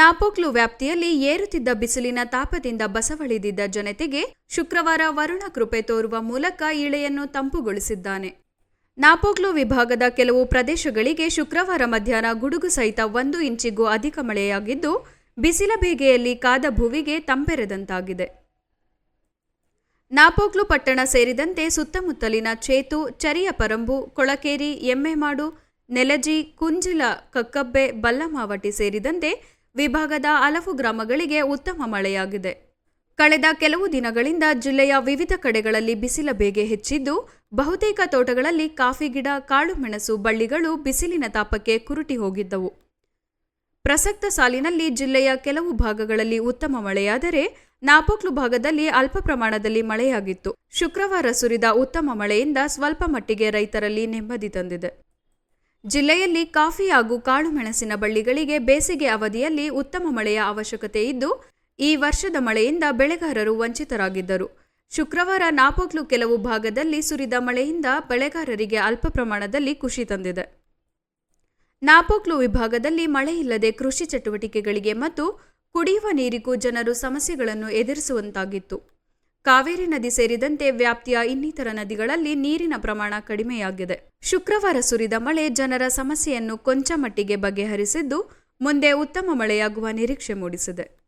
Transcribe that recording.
ನಾಪೋಕ್ಲು ವ್ಯಾಪ್ತಿಯಲ್ಲಿ ಏರುತ್ತಿದ್ದ ಬಿಸಿಲಿನ ತಾಪದಿಂದ ಬಸವಳಿದಿದ್ದ ಜನತೆಗೆ ಶುಕ್ರವಾರ ವರುಣ ಕೃಪೆ ತೋರುವ ಮೂಲಕ ಇಳೆಯನ್ನು ತಂಪುಗೊಳಿಸಿದ್ದಾನೆ. ನಾಪೋಕ್ಲು ವಿಭಾಗದ ಕೆಲವು ಪ್ರದೇಶಗಳಿಗೆ ಶುಕ್ರವಾರ ಮಧ್ಯಾಹ್ನ ಗುಡುಗು ಸಹಿತ ಒಂದು ಇಂಚಿಗೂ ಅಧಿಕ ಮಳೆಯಾಗಿದ್ದು, ಬಿಸಿಲ ಬೇಗೆಯಲ್ಲಿ ಕಾದ ಭುವಿಗೆ ತಂಪೆರೆದಂತಾಗಿದೆ. ನಾಪೋಕ್ಲು ಪಟ್ಟಣ ಸೇರಿದಂತೆ ಸುತ್ತಮುತ್ತಲಿನ ಚೇತು ಚರಿಯ ಪರಂಬು ಕೊಳಕೇರಿ, ಎಮ್ಮೆಮಾಡು, ನೆಲಜಿ, ಕುಂಜಿಲ, ಕಕ್ಕಬ್ಬೆ, ಬಲ್ಲಮಾವಟಿ ಸೇರಿದಂತೆ ವಿಭಾಗದ ಹಲವು ಗ್ರಾಮಗಳಿಗೆ ಉತ್ತಮ ಮಳೆಯಾಗಿದೆ. ಕಳೆದ ಕೆಲವು ದಿನಗಳಿಂದ ಜಿಲ್ಲೆಯ ವಿವಿಧ ಕಡೆಗಳಲ್ಲಿ ಬಿಸಿಲ ಬೇಗೆ ಹೆಚ್ಚಿದ್ದು, ಬಹುತೇಕ ತೋಟಗಳಲ್ಲಿ ಕಾಫಿ ಗಿಡ ಕಾಳುಮೆಣಸು ಬಳ್ಳಿಗಳು ಬಿಸಿಲಿನ ತಾಪಕ್ಕೆ ಕುರುಟಿ ಹೋಗಿದ್ದವು. ಪ್ರಸಕ್ತ ಸಾಲಿನಲ್ಲಿ ಜಿಲ್ಲೆಯ ಕೆಲವು ಭಾಗಗಳಲ್ಲಿ ಉತ್ತಮ ಮಳೆಯಾದರೆ, ನಾಪೋಕ್ಲು ಭಾಗದಲ್ಲಿ ಅಲ್ಪ ಪ್ರಮಾಣದಲ್ಲಿ ಮಳೆಯಾಗಿತ್ತು. ಶುಕ್ರವಾರ ಸುರಿದ ಉತ್ತಮ ಮಳೆಯಿಂದ ಸ್ವಲ್ಪ ಮಟ್ಟಿಗೆ ರೈತರಲ್ಲಿ ನೆಮ್ಮದಿ ತಂದಿದೆ. ಜಿಲ್ಲೆಯಲ್ಲಿ ಕಾಫಿ ಹಾಗೂ ಕಾಳುಮೆಣಸಿನ ಬಳ್ಳಿಗಳಿಗೆ ಬೇಸಿಗೆ ಅವಧಿಯಲ್ಲಿ ಉತ್ತಮ ಮಳೆಯ ಅವಶ್ಯಕತೆ ಇದ್ದು, ಈ ವರ್ಷದ ಮಳೆಯಿಂದ ಬೆಳೆಗಾರರು ವಂಚಿತರಾಗಿದ್ದರು. ಶುಕ್ರವಾರ ನಾಪೋಕ್ಲು ಕೆಲವು ಭಾಗದಲ್ಲಿ ಸುರಿದ ಮಳೆಯಿಂದ ಬೆಳೆಗಾರರಿಗೆ ಅಲ್ಪ ಪ್ರಮಾಣದಲ್ಲಿ ಖುಷಿ ತಂದಿದೆ. ನಾಪೋಕ್ಲು ವಿಭಾಗದಲ್ಲಿ ಮಳೆ ಇಲ್ಲದೆ ಕೃಷಿ ಚಟುವಟಿಕೆಗಳಿಗೆ ಮತ್ತು ಕುಡಿಯುವ ನೀರಿಗೂ ಜನರು ಸಮಸ್ಯೆಗಳನ್ನು ಎದುರಿಸುವಂತಾಗಿತ್ತು. ಕಾವೇರಿ ನದಿ ಸೇರಿದಂತೆ ವ್ಯಾಪ್ತಿಯ ಇನ್ನಿತರ ನದಿಗಳಲ್ಲಿ ನೀರಿನ ಪ್ರಮಾಣ ಕಡಿಮೆಯಾಗಿದೆ. ಶುಕ್ರವಾರ ಸುರಿದ ಮಳೆ ಜನರ ಸಮಸ್ಯೆಯನ್ನು ಕೊಂಚ ಮಟ್ಟಿಗೆ ಬಗೆಹರಿಸಿದ್ದು, ಮುಂದೆ ಉತ್ತಮ ಮಳೆಯಾಗುವ ನಿರೀಕ್ಷೆ ಮೂಡಿಸಿದೆ.